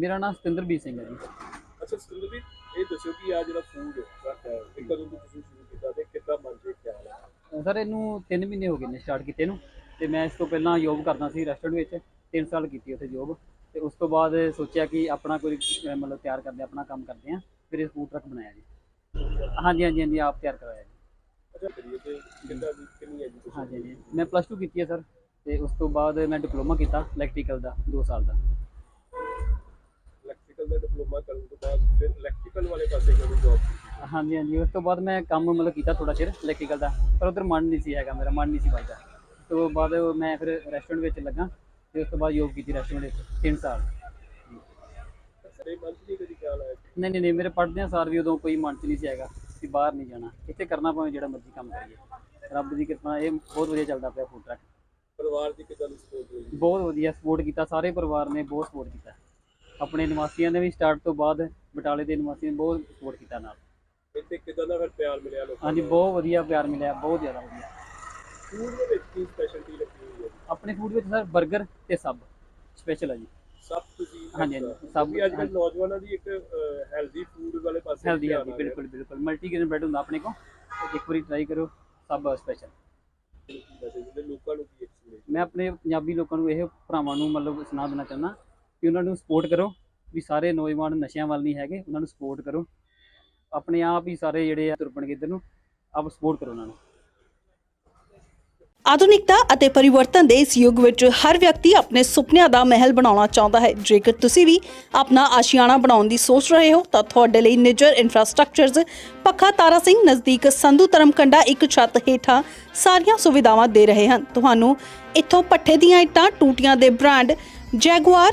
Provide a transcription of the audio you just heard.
ਮੇਰਾ ਨਾਮ ਸਤਿੰਦਰਬੀਰ ਸਿੰਘ ਹੈ ਜੀ। ਅੱਛਾ ਸੁਰਿੰਦਰ ਵੀ ਇਹ ਦੱਸਿਓ ਕਿ ਆ ਜਿਹੜਾ ਫੂਡ ਟਰੱਕ ਹੈ ਇਹ ਕਦੋਂ ਤੋਂ ਤੁਸੀਂ ਸ਼ੁਰੂ ਕੀਤਾ ਤੇ ਕਿੱਦਾਂ ਬਣ ਜੇ ਖਿਆਲ ਹੈ? ਸਰ ਇਹਨੂੰ 3 ਮਹੀਨੇ ਹੋ ਗਏ ਨੇ ਸਟਾਰਟ ਕੀਤੇ ਨੂੰ ਤੇ ਮੈਂ ਇਸ ਤੋਂ ਪਹਿਲਾਂ ਜੋਬ ਕਰਦਾ ਸੀ ਰੈਸਟੋਰੈਂਟ ਵਿੱਚ 3 ਸਾਲ ਕੀਤੀ ਉੱਥੇ ਜੋਬ ਤੇ ਉਸ ਤੋਂ ਬਾਅਦ ਸੋਚਿਆ ਕਿ ਆਪਣਾ ਕੋਈ ਮਤਲਬ ਤਿਆਰ ਕਰਦੇ ਆਪਣਾ ਕੰਮ ਕਰਦੇ ਹਾਂ ਫਿਰ ਇਹ ਫੂਡ ਟਰੱਕ ਬਣਾਇਆ ਜੀ। ਹਾਂਜੀ ਹਾਂਜੀ ਹਾਂਜੀ ਆਪ ਤਿਆਰ ਕਰਵਾਇਆ ਜੀ। ਦੀ ਹਾਂਜੀ ਮੈਂ ਪਲੱਸ 2 ਕੀਤੀ ਹੈ ਸਰ। ਤੇ ਉਸ ਤੋਂ ਬਾਅਦ ਮੈਂ ਡਿਪਲੋਮਾ ਕੀਤਾ ਇਲੈਕਟ੍ਰੀਕਲ ਦਾ 2 ਸਾਲ ਦਾ। ਇਲੈਕਟ੍ਰੀਕਲ ਦਾ ਡਿਪਲੋਮਾ ਕਰਨ ਤੋਂ ਬਾਅਦ ਫਿਰ ਇਲੈਕਟ੍ਰੀਕਲ ਵਾਲੇ ਪਾਸੇ ਕਿਉਂ ਜੌਬ ਕੀਤੀ? ਹਾਂਜੀ ਹਾਂਜੀ। ਉਸ ਤੋਂ ਬਾਅਦ ਮੈਂ ਕੰਮ ਮਤਲਬ ਕੀਤਾ ਥੋੜਾ ਚਿਰ ਇਲੈਕਟ੍ਰੀਕਲ ਦਾ। ਪਰ ਉਧਰ ਮਨ ਨਹੀਂ ਸੀ ਹੈਗਾ ਮੇਰਾ ਮਨ ਨਹੀਂ ਸੀ ਵੱਜਦਾ। ਤੋਂ ਬਾਅਦ ਮੈਂ ਫਿਰ ਰੈਸਟੋਰੈਂਟ ਵਿੱਚ ਲੱਗਾ ਤੇ ਉਸ ਤੋਂ ਬਾਅਦ ਜੋਬ ਕੀਤੀ ਰੈਸਟੋਰੈਂਟ ਵਿੱਚ 3 ਸਾਲ। ਨਹੀਂ ਨਹੀਂ ਨਹੀਂ ਮੇਰੇ ਪੜ੍ਹਦਿਆਂ ਸਾਰ ਵੀ ਉਦੋਂ ਕੋਈ ਮਨ 'ਚ ਨਹੀਂ ਸੀ ਹੈਗਾ ਕਿ ਬਾਹਰ ਨਹੀਂ ਜਾਣਾ। ਇੱਥੇ ਕਰਨਾ ਭਾਵੇਂ ਜਿਹੜਾ ਮਰਜ਼ੀ ਕੰਮ ਕਰੀਏ। ਰੱਬ ਦੀ ਕਿਰਪਾ ਇਹ ਬਹੁਤ ਵਧੀਆ ਚੱਲਦਾ ਪਿਆ ਫੂਡ ਟਰੱਕ ਪਰਿਵਾਰ ਦੀ ਕਿੱਦਾਂ ਸਪੋਰਟ ਹੋਈ? ਬਹੁਤ ਵਧੀਆ। ਸਪੋਰਟ ਕੀਤਾ। ਸਾਰੇ ਪਰਿਵਾਰ ਨੇ ਬਹੁਤ ਸਪੋਰਟ ਕੀਤਾ। ਆਪਣੇ ਨਿਵਾਸੀਆਂ ਨੇ ਵੀ ਸਟਾਰਟ ਤੋਂ ਬਾਅਦ ਬਟਾਲੇ ਦੇ ਨਿਵਾਸੀਆਂ ਨੇ ਬਹੁਤ ਸਪੋਰਟ ਕੀਤਾ ਨਾਲ। ਇੱਥੇ ਕਿੱਦਾਂ ਦਾ ਫਿਰ ਪਿਆਰ ਮਿਲਿਆ ਲੋਕਾਂ ਹਾਂਜੀ ਬਹੁਤ ਵਧੀਆ ਪਿਆਰ ਮਿਲਿਆ ਬਹੁਤ ਜ਼ਿਆਦਾ ਵਧੀਆ। ਫੂਡ ਦੇ ਵਿੱਚ ਕੀ ਸਪੈਸ਼ਲਟੀ ਲੱਗੀ ਹੋਈ ਹੈ ਆਪਣੇ ਫੂਡ ਵਿੱਚ ਸਰ 버ਗਰ ਤੇ ਸਬ ਸਪੈਸ਼ਲ ਹੈ ਜੀ। ਸਭ ਤੁਸੀਂ ਹਾਂਜੀ, ਹਾਂਜੀ, ਸਭ ਸਭ- ਵੀ ਅੱਜ ਕੱਲ੍ਹ ਨੌਜਵਾਨਾਂ ਦੀ ਇੱਕ ਹੈਲਦੀ ਫੂਡ ਵਾਲੇ ਪਾਸੇ ਹੈਲਦੀ ਰਿਹਾ। ਬਿਲਕੁਲ ਬਿਲਕੁਲ। ਮਲਟੀਗ੍ਰੇਨ ਬ੍ਰੈਡ ਹੁੰਦਾ ਆਪਣੇ ਕੋਲ ਇੱਕ ਵਾਰੀ ਟਰਾਈ ਕਰੋ ਸਬ ਸਪੈਸ਼ਲ ਕੀ ਮੈਂ ਆਪਣੇ ਪੰਜਾਬੀ ਲੋਕਾਂ ਨੂੰ ਇਹ ਭਰਾਵਾਂ ਨੂੰ ਮਤਲਬ ਸੁਣਾ ਦੇਣਾ ਚਾਹੁੰਦਾ ਕਿ ਉਹਨਾਂ ਨੂੰ ਸਪੋਰਟ ਕਰੋ ਵੀ ਸਾਰੇ ਨੌਜਵਾਨ ਨਸ਼ਿਆਂ ਵੱਲ ਨਹੀਂ ਹੈਗੇ, ਉਹਨਾਂ ਨੂੰ ਸਪੋਰਟ ਕਰੋ। ਆਪਣੇ ਆਪ ਹੀ ਸਾਰੇ ਜਿਹੜੇ ਆ ਤੁਰਪਣਗੇ ਇੱਧਰ ਨੂੰ, ਆਪ ਸਪੋਰਟ ਕਰੋ ਉਹਨਾਂ ਨੂੰ। ਆਧੁਨਿਕਤਾ ਅਤੇ ਪਰਿਵਰਤਨ ਦੇ ਇਸ ਯੁੱਗ ਵਿੱਚ ਹਰ ਵਿਅਕਤੀ ਆਪਣੇ ਸੁਪਨਿਆਂ ਦਾ ਮਹਿਲ ਬਣਾਉਣਾ ਚਾਹੁੰਦਾ ਹੈ। ਜੇਕਰ ਤੁਸੀਂ ਵੀ ਆਪਣਾ ਆਸ਼ੀਆਣਾ ਬਣਾਉਣ ਦੀ ਸੋਚ ਰਹੇ ਹੋ, ਤਾਂ ਤੁਹਾਡੇ ਲਈ ਨਿਜਰ ਇਨਫਰਾਸਟ੍ਰਕਚਰਜ਼ ਪੱਖਾ ਤਾਰਾ ਸਿੰਘ ਨਜ਼ਦੀਕ ਸੰਧੂ ਧਰਮਕੰਡਾ ਇੱਕ ਛੱਤ ਹੇਠਾਂ ਸਾਰੀਆਂ ਸੁਵਿਧਾਵਾਂ ਦੇ ਰਹੇ ਹਨ। ਤੁਹਾਨੂੰ ਇੱਥੋਂ ਪੱਠੇ ਦੀਆਂ ਇੱਟਾਂ, ਟੂਟੀਆਂ ਦੇ ਬ੍ਰਾਂਡ, ਜੈਗੁਆਰ